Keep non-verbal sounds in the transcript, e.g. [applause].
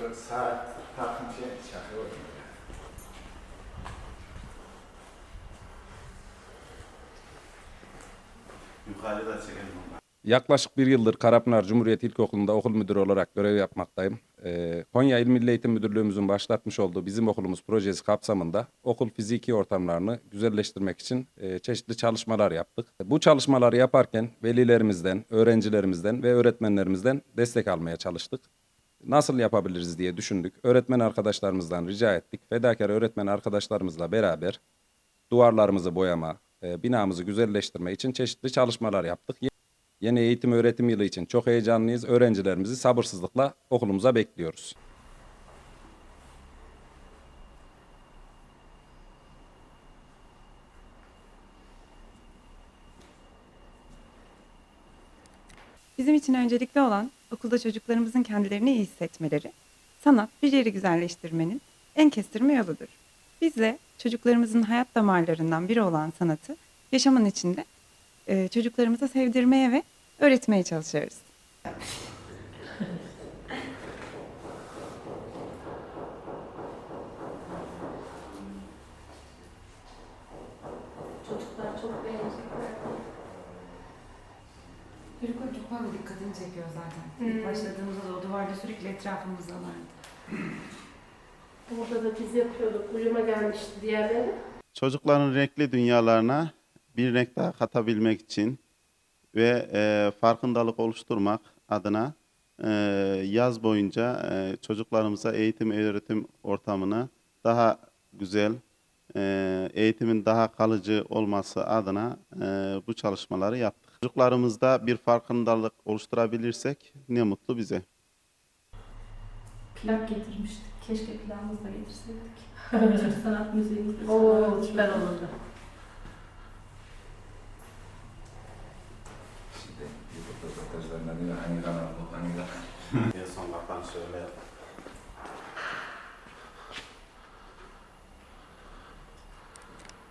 4 saat takınca çakıyorum. Yukarıda çekelim onu. Yaklaşık bir yıldır Karapınar Cumhuriyet İlkokulu'nda okul müdürü olarak görev yapmaktayım. Ee, Konya İl Milli Eğitim Müdürlüğümüzün başlatmış olduğu Bizim Okulumuz projesi kapsamında okul fiziki ortamlarını güzelleştirmek için e, çeşitli çalışmalar yaptık. Bu çalışmaları yaparken velilerimizden, öğrencilerimizden ve öğretmenlerimizden destek almaya çalıştık. Nasıl yapabiliriz diye düşündük. Öğretmen arkadaşlarımızdan rica ettik. Fedakar öğretmen arkadaşlarımızla beraber duvarlarımızı boyama, e, binamızı güzelleştirme için çeşitli çalışmalar yaptık. Yeni eğitim öğretim yılı için çok heyecanlıyız. Öğrencilerimizi sabırsızlıkla okulumuza bekliyoruz. Bizim için öncelikli olan okulda çocuklarımızın kendilerini iyi hissetmeleri, sanat bir yeri güzelleştirmenin en kestirme yoludur. Biz de çocuklarımızın hayat damarlarından biri olan sanatı yaşamın içinde e, çocuklarımıza sevdirmeye ve öğretmeye çalışıyoruz. Çocuklar çok beğenecekler. Çok fazla dikkatini çekiyor zaten. Hmm. İlk başladığımızda da o duvarda sürekli etrafımızdalardı. Burada da biz yapıyorduk. Uyuma gelmişti diğerleri. Çocukların renkli dünyalarına bir renk daha katabilmek için ve e, farkındalık oluşturmak adına e, yaz boyunca e, çocuklarımıza eğitim öğretim ortamını daha güzel, e, eğitimin daha kalıcı olması adına e, bu çalışmaları yaptık. Çocuklarımızda bir farkındalık oluşturabilirsek ne mutlu bize. Plak getirmiştik. Keşke plağımızı da getirseydik. Türk [laughs] sanat müziğimiz. Oo süper olurdu. En son kapanışı öyle yaptık.